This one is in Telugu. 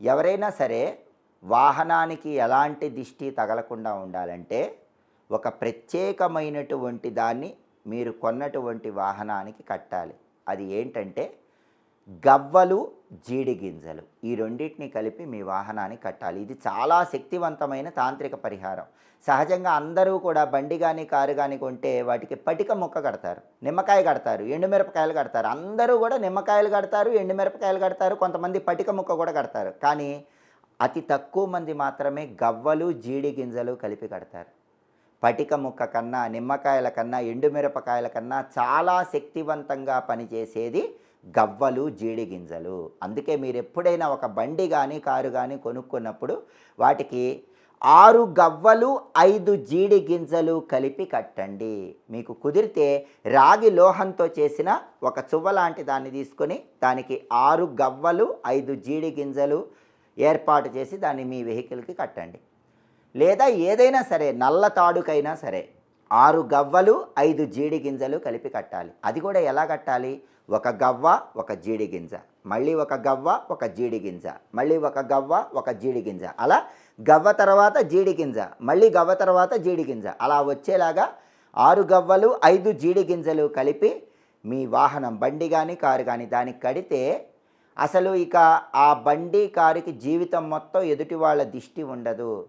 ఎవరైనా సరే వాహనానికి ఎలాంటి దిష్టి తగలకుండా ఉండాలంటే ఒక ప్రత్యేకమైనటువంటి దాన్ని మీరు కొన్నటువంటి వాహనానికి కట్టాలి. అది ఏంటంటే గవ్వలు జీడి గింజలు. ఈ రెండింటిని కలిపి మీ వాహనాన్ని కట్టాలి. ఇది చాలా శక్తివంతమైన తాంత్రిక పరిహారం. సహజంగా అందరూ కూడా బండి కానీ కారు కానీ కొంటే వాటికి పటిక ముక్క కడతారు. నిమ్మకాయ కడతారు. ఎండుమిరపకాయలు కడతారు. అందరూ కూడా నిమ్మకాయలు కడతారు ఎండుమిరపకాయలు కడతారు కొంతమంది పటిక ముక్క కూడా కడతారు. కానీ అతి తక్కువ మంది మాత్రమే గవ్వలు జీడి గింజలు కలిపి కడతారు. పటిక ముక్క కన్నా నిమ్మకాయల కన్నా ఎండుమిరపకాయల కన్నా చాలా శక్తివంతంగా పనిచేసేది గవ్వలు జీడి గింజలు. అందుకే మీరు ఎప్పుడైనా ఒక బండి కానీ కారు కానీ కొనుక్కున్నప్పుడు వాటికి ఆరు గవ్వలు ఐదు జీడి గింజలు కలిపి కట్టండి. మీకు కుదిరితే రాగి లోహంతో చేసిన ఒక చువ్వ లాంటి దాన్ని తీసుకొని దానికి ఆరు గవ్వలు ఐదు జీడి గింజలు ఏర్పాటు చేసి దాన్ని మీ వెహికల్కి కట్టండి. లేదా ఏదైనా సరే నల్ల తాడుకైనా సరే ఆరు గవ్వలు ఐదు జీడి గింజలు కలిపి కట్టాలి. అది కూడా ఎలా కట్టాలి? ఒక గవ్వ ఒక జీడి గింజ. మళ్ళీ ఒక గవ్వ ఒక జీడి గింజ. మళ్ళీ ఒక గవ్వ ఒక జీడి గింజ. అలా గవ్వ తర్వాత జీడి గింజ. మళ్ళీ గవ్వ తర్వాత జీడి గింజ. అలా వచ్చేలాగా ఆరు గవ్వలు ఐదు జీడి గింజలు కలిపి మీ వాహనం బండి కానీ కారు కానీ దానికి కడితే అసలు ఇక ఆ బండి కారుకి జీవితం మొత్తం ఎదుటి వాళ్ళ దిష్టి ఉండదు.